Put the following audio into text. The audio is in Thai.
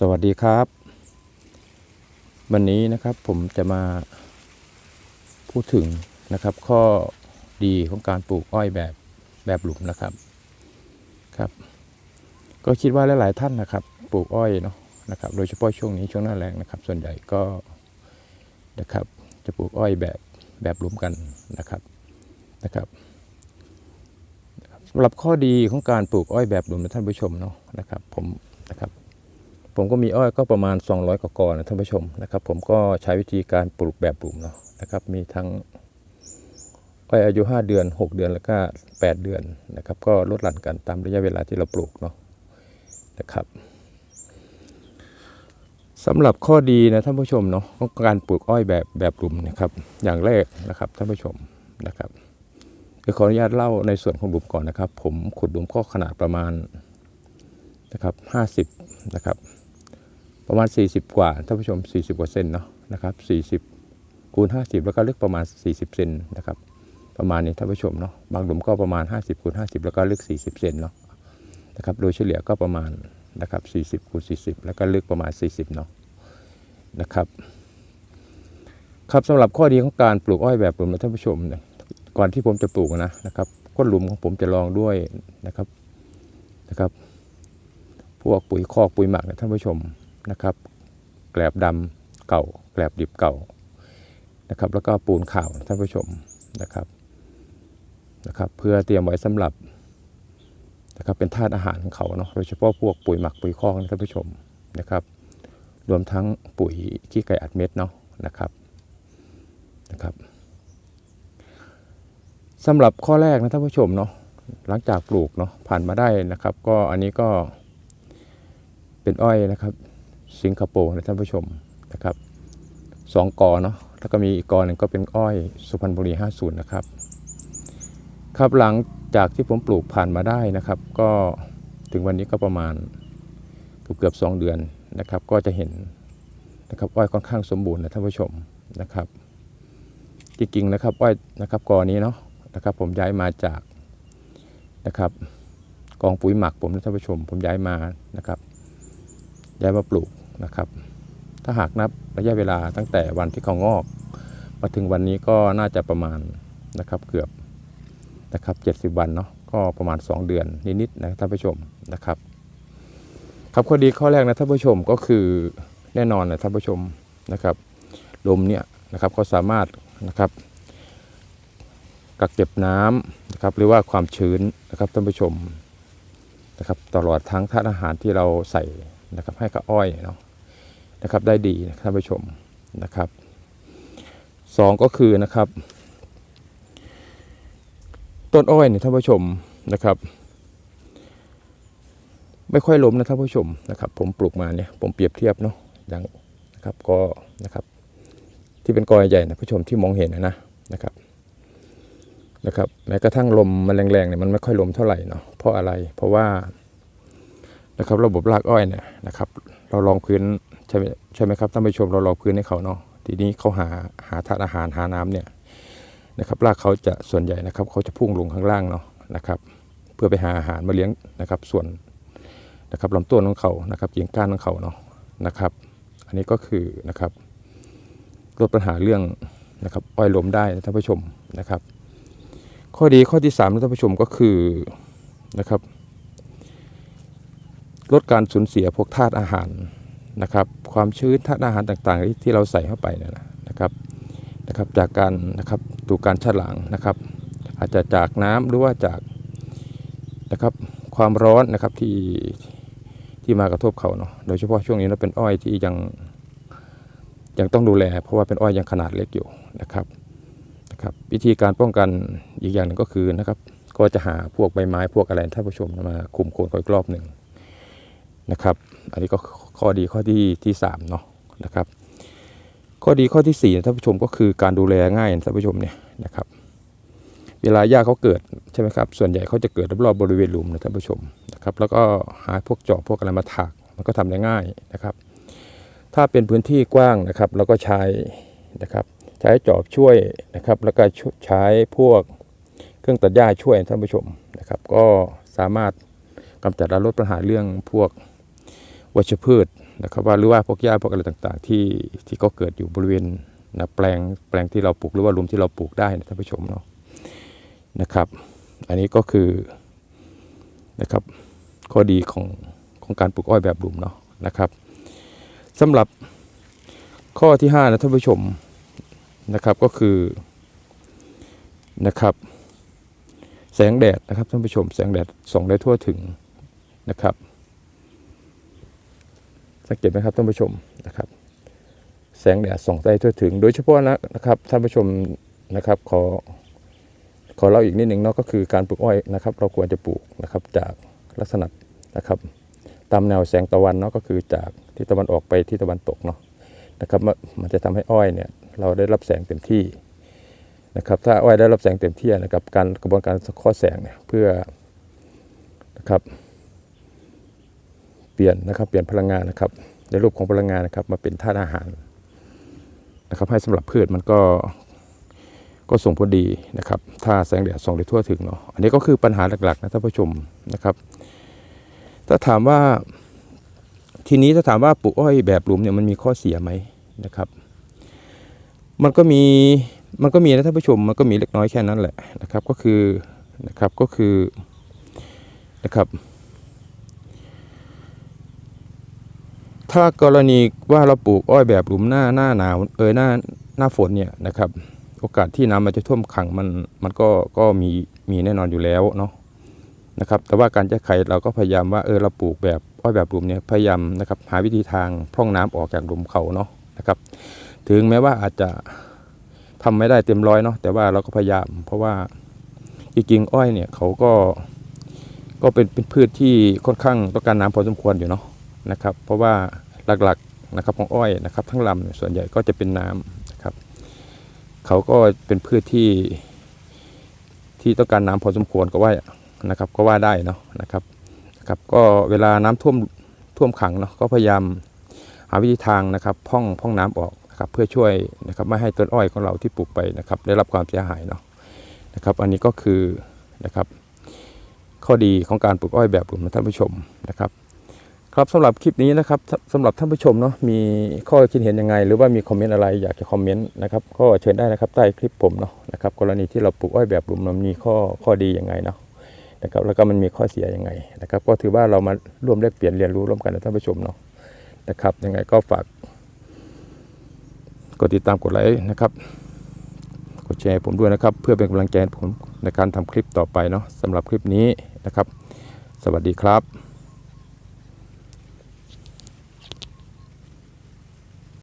สวัสดีครับ วันนี้นะครับผมจะมาพูดถึงนะครับ ข้อดีของการปลูกอ้อยแบบแบบหลุมนะครับครับ ก็คิดว่าหลาย ๆ ท่านนะครับ ปลูกอ้อยเนาะนะครับ โดยเฉพาะช่วงนี้ช่วงหน้าแรงนะครับ ส่วนใหญ่ก็นะครับ จะปลูกอ้อยแบบแบบหลุมกันนะครับนะครับสำหรับข้อดีของการปลูกอ้อยแบบหลุมนะท่านผู้ชมเนาะนะครับ ผมนะครับ ผมก็มีอ้อยก็ประมาณ 200 กว่ากอนะท่านผู้ชมนะครับ ผมก็ใช้วิธีการปลูกแบบปลูกเนาะนะครับ มีทั้งอ้อยอายุ 5 เดือน 6 เดือนแล้วก็ 8 เดือนนะครับ ก็ลดหลั่นกันตามระยะเวลาที่เราปลูกเนาะนะครับสำหรับข้อดีนะท่านผู้ชมเนาะของการปลูกอ้อยแบบแบบปลูกนะครับ อย่างแรกนะครับท่านผู้ชมนะครับคือขออนุญาตเล่าในส่วนของหลุมก่อนนะครับ ผมขุดหลุมข้อขนาดประมาณนะครับ50นะครับ ประมาณ 40 กว่าท่านผู้ชม 40 กว่าเซนเนาะนะครับ 40 คูณ 50 แล้วก็ลึกประมาณ 40 เซนนะครับ ประมาณนี้ท่านผู้ชมเนาะบางหลุมก็ประมาณ 50 คูณ 50 แล้วก็ลึก 40 เซนเนาะนะครับโดยเฉลี่ยก็ประมาณนะครับ 40 คูณ 40 แล้วก็ลึกประมาณ 40 เนาะนะครับครับสำหรับข้อดีของการปลูกอ้อยแบบหลุมนะท่านผู้ชมเนี่ยก่อนที่ผมจะปลูกนะนะครับก้นหลุมของผมจะลองด้วยนะครับนะครับ พวกปุ๋ยคอกปุ๋ยหมักนะท่านผู้ชม นะครับ แกลบดำเก่า แกลบดิบเก่านะครับ แล้วก็ปูนขาวท่านผู้ชมนะครับนะครับ เพื่อเตรียมไว้สำหรับนะครับเป็นธาตุอาหารของเขาเนาะโดยเฉพาะพวกปุ๋ยหมักปุ๋ยคอกนะท่านผู้ชมนะครับ รวมทั้งปุ๋ยขี้ไก่อัดเม็ดเนาะนะครับนะครับสำหรับข้อแรกนะท่านผู้ชมเนาะหลังจากปลูกเนาะผ่านมาได้นะครับ ก็อันนี้ก็เป็นอ้อยนะครับ สิงคโปร์นะท่านผู้ชมนะครับสองกอเนาะแล้วก็มีอีกกอหนึ่งก็เป็นอ้อยสุพรรณบุรี 50 นะครับ ครับหลังจากที่ผมปลูกผ่านมาได้นะครับ ก็ถึงวันนี้ก็ประมาณเกือบเกือบสองเดือนนะครับ ก็จะเห็นนะครับอ้อยค่อนข้างสมบูรณ์นะท่านผู้ชมนะครับจริงๆนะครับอ้อยนะครับกอนี้เนาะนะครับ ผมย้ายมาจากนะครับ กองปุ๋ยหมักผมนะท่านผู้ชม ผมย้ายมานะครับย้ายมาปลูก นะครับ ถ้าหากนับระยะเวลาตั้งแต่วันที่เขางอก มาถึงวันนี้ก็น่าจะประมาณนะครับเกือบนะครับ70 วันเนาะก็ประมาณ 2 เดือนนิดๆนะท่านผู้ชมนะครับ ครับข้อดีข้อแรกนะท่านผู้ชมก็คือแน่นอนนะท่านผู้ชมนะครับลมเนี่ยนะครับเขาสามารถนะครับกักเก็บน้ำนะครับหรือว่าความชื้นนะครับท่านผู้ชมนะครับตลอดทั้งธาตุอาหารที่เราใส่นะครับให้กับอ้อยเนาะ นะครับได้ดีนะท่านผู้ชมนะครับสองก็คือนะครับ ต้นอ้อยเนี่ยท่านผู้ชมนะครับ ไม่ค่อยล้มนะท่านผู้ชมนะครับ ผมปลูกมาเนี่ยผมเปรียบเทียบเนาะอย่างนะครับก็นะครับ ที่เป็นกอใหญ่นะผู้ชมที่มองเห็นนะนะนะครับนะครับแม้กระทั่งลมมันแรงๆเนี่ยมันไม่ค่อยลมเท่าไหร่เนาะเพราะอะไรเพราะว่านะครับระบบรากอ้อยเนี่ยนะครับ เราลองพื้น ใช่ไหมใช่ไหมครับท่านผู้ชมเราลองพื้นให้เขาเนาะทีนี้เขาหาหาธาตุอาหารหาน้ำเนี่ยนะครับรากเขาจะส่วนใหญ่นะครับเขาจะพุ่งลงข้างล่างเนาะนะครับ เพื่อไปหาอาหารมาเลี้ยงนะครับ ส่วนนะครับลำต้นของเขานะครับเกิ่งก้านของเขาเนาะนะครับ อันนี้ก็คือนะครับลดปัญหาเรื่องนะครับอ้อยล้มได้นะท่านผู้ชมนะครับ ข้อดีข้อที่สามนะท่านผู้ชมก็คือนะครับ ลดการสูญเสียพวกธาตุอาหาร นะครับความชื้นธาตุอาหารต่างๆ ที่เราใส่เข้าไปเนยนะครับนะครับจากการนะครับถูกการฉลางนะครับ อาจจะจากน้ำหรือว่าจากนะครับความร้อนนะครับที่ที่มากระทบเขาเนาะโดยเฉพาะช่วงนี้เราเป็นอ้อยที่ยังยังต้องดูแล เพราะว่าเป็นอ้อยยังขนาดเล็กอยู่นะครับนะครับวิธีการป้องกันอีกอย่างหนึ่งก็คือนะครับก็จะหาพวกใบไม้พวกอะไรท่านผู้ชมมาคุมโคนก่อนอีกรอบหนึ่ง นะครับ อันนี้ก็ข้อดีข้อที่ที่สามเนาะนะครับ ข้อดีข้อที่สี่ท่านผู้ชมก็คือการดูแลง่ายท่านผู้ชมเนี่ยนะครับเวลาหญ้าเขาเกิดใช่ไหมครับ ส่วนใหญ่เขาจะเกิดรอบๆบริเวณหลุมนะท่านผู้ชมนะครับ แล้วก็หาพวกจอบพวกอะไรมาถากมันก็ทำได้ง่ายนะครับ ถ้าเป็นพื้นที่กว้างนะครับเราก็ใช้นะครับ ใช้จอบช่วยนะครับ แล้วก็ใช้พวกเครื่องตัดหญ้าช่วยท่านผู้ชมนะครับ ก็สามารถกำจัดและลดปัญหาเรื่องพวก วัชพืชนะครับว่าหรือว่าพวกหญ้าพวกอะไรต่างๆ ที่ที่ก็เกิดอยู่บริเวณนะแปลงแปลงที่เราปลูกหรือว่าหลุมที่เราปลูกได้นะท่านผู้ชมเนาะนะครับ อันนี้ก็คือนะครับข้อดีของของการปลูกอ้อยแบบหลุมเนาะนะครับสำหรับข้อที่5นะท่านผู้ชมนะครับก็คือนะครับ แสงแดดนะครับท่านผู้ชม แสงแดดส่องได้ทั่วถึงนะครับ สังเกตไหมครับท่านผู้ชมนะครับ แสงแดดส่องได้ทั่วถึง โดยเฉพาะนะนะครับท่านผู้ชมนะครับขอขอเล่าอีกนิดหนึ่งเนาะก็คือการปลูกอ้อยนะครับ เราควรจะปลูกนะครับจากลักษณะนะครับตามแนวแสงตะวันเนาะก็คือจากทิศตะวันออกไปทิศตะวันตกเนาะนะครับมันจะทำให้อ้อยเนี่ยเราได้รับแสงเต็มที่นะครับถ้าอ้อยได้รับแสงเต็มที่นะครับการกระบวนการสังเคราะห์แสงเนี่ยเพื่อนะครับ เปลี่ยนนะครับเปลี่ยนพลังงานนะครับ ในรูปของพลังงานนะครับมาเป็นธาตุอาหารนะครับให้สำหรับพืชมันก็ก็ส่งผลดีนะครับ ถ้าแสงแดดส่องได้ทั่วถึงเนาะอันนี้ก็คือปัญหาหลักๆนะท่านผู้ชมนะครับ ถ้าถามว่าทีนี้ถ้าถามว่าปลูกอ้อยแบบหลุมเนี่ยมันมีข้อเสียไหมนะครับ มันก็มีมันก็มีนะท่านผู้ชมมันก็มีเล็กน้อยแค่นั้นแหละนะครับ ก็คือนะครับก็คือนะครับ ถ้ากรณีว่าเราปลูกอ้อยแบบหลุมหน้าหน้าหนาวเออหน้าหน้าฝนเนี่ยนะครับ โอกาสที่น้ำมันจะท่วมขังมันมันก็ก็มีมีแน่นอนอยู่แล้วเนาะนะครับ แต่ว่าการแก้ไขเราก็พยายามว่าเออเราปลูกแบบอ้อยแบบหลุมเนี่ยพยายามนะครับหาวิธีทางพร่องน้ำออกจากหลุมเขาเนาะนะครับ ถึงแม้ว่าอาจจะทำไม่ได้เต็มร้อยเนาะแต่ว่าเราก็พยายาม เพราะว่าจริงๆอ้อยเนี่ยเขาก็ก็เป็นเป็นพืชที่ค่อนข้างต้องการน้ำพอสมควรอยู่เนาะนะครับ เพราะว่า หลักๆนะครับของอ้อยนะครับ ทั้งลำส่วนใหญ่ก็จะเป็นน้ำนะครับ เขาก็เป็นพืชที่ที่ต้องการน้ำพอสมควรก็ว่านะครับก็ว่าได้เนาะนะครับนะครับ ก็เวลาน้ำท่วมท่วมขังเนาะก็พยายามหาวิธีทางนะครับพ่องพ่องน้ำออกนะครับเพื่อช่วยนะครับไม่ให้ต้นอ้อยของเราที่ปลูกไปนะครับ ได้รับความเสียหายเนาะนะครับ อันนี้ก็คือนะครับ ข้อดีของการปลูกอ้อยแบบหลุมท่านผู้ชมนะครับ ครับสำหรับคลิปนี้นะครับสำหรับท่านผู้ชมเนาะมีข้อคิดเห็นยังไง หรือว่ามีคอมเมนต์อะไรอยากจะคอมเมนต์นะครับก็เชิญได้นะครับใต้คลิปผมเนาะนะครับกรณีที่เราปลูกอ้อยแบบหลุมมันมีข้อข้อดียังไงเนาะนะครับแล้วก็มันมีข้อเสียยังไงนะครับก็ถือว่าเรามาร่วมแลกเปลี่ยนเรียนรู้ร่วมกันนะท่านผู้ชมเนาะนะครับยังไงก็ฝากกดติดตามกดไลค์นะครับกดแชร์ผมด้วยนะครับ เพื่อเป็นกำลังใจผมในการทำคลิปต่อไปเนาะสำหรับคลิปนี้นะครับ สวัสดีครับ